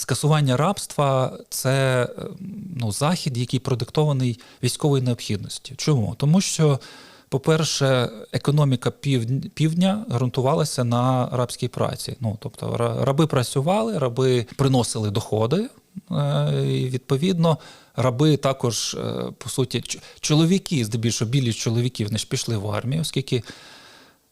скасування рабства це е, ну, захід, який продиктований військовою необхідністю. Чому? Тому що, по-перше, економіка пів- півдня ґрунтувалася на рабській праці. Ну, тобто, ра- раби працювали, раби приносили доходи. е, І відповідно, раби також, е, по суті, чоловіки, здебільшого білі чоловіки, вони ж пішли в армію, оскільки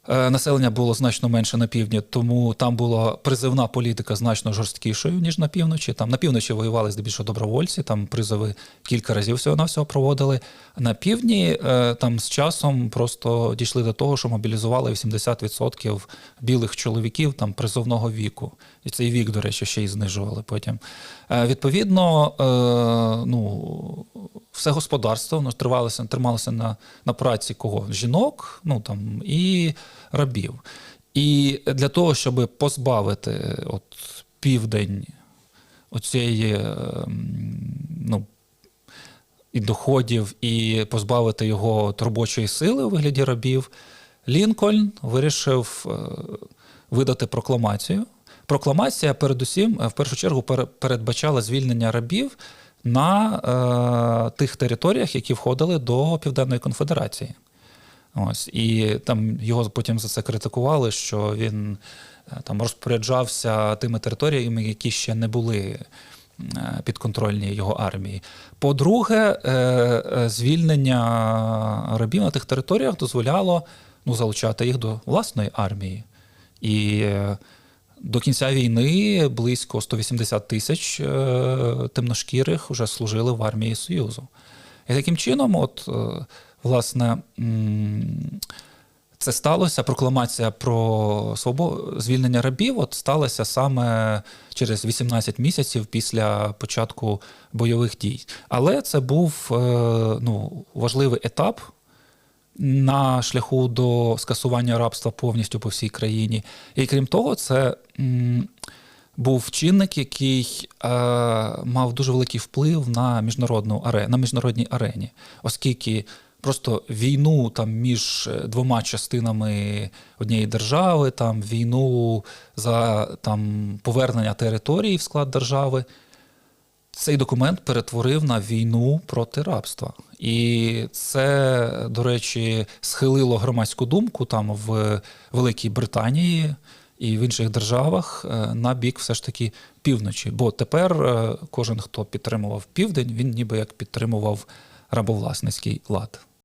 Населення було значно менше на півдні, тому там була призивна політика значно жорсткішою, ніж на півночі. Там на півночі воювали здебільшого добровольці, там призови кілька разів всього на всього проводили. На півдні е, там з часом просто дійшли до того, що мобілізували 80% білих чоловіків там призовного віку. І цей вік, до речі, ще й знижували потім. Е, Відповідно, е, ну, все господарство воно тривалося, трималося на, на праці кого? Жінок, ну там і рабів. І для того, щоб позбавити от, південь оцієї е, ну, і доходів, і позбавити його от робочої сили у вигляді рабів, Лінкольн вирішив е, видати прокламацію. Прокламація, передусім, е, в першу чергу, передбачала звільнення рабів на е, тих територіях, які входили до Південної конфедерації. Ось і там його потім за це критикували, що він е, там розпоряджався тими територіями, які ще не були е, підконтрольні його армії. По-друге, звільнення рабів на тих територіях дозволяло ну, залучати їх до власної армії. І до кінця війни близько 180 тисяч е, темношкірих вже служили в армії Союзу. І таким чином, от, е, власне, це сталося, прокламація про свободу звільнення рабів от сталася саме через 18 місяців після початку бойових дій. Але це був е, ну, важливий етап на шляху до скасування рабства повністю по всій країні. І крім того, це м, був чинник, який е, мав дуже великий вплив на міжнародну арену, на міжнародній арені, оскільки просто війну там між е, двома частинами однієї держави, там війну за там повернення території в склад держави. Цей документ перетворив на війну проти рабства. І це, до речі, схилило громадську думку там в Великій Британії і в інших державах е, на бік все ж таки півночі. Бо тепер е, кожен, хто підтримував південь, він ніби як підтримував рабовласницький лад.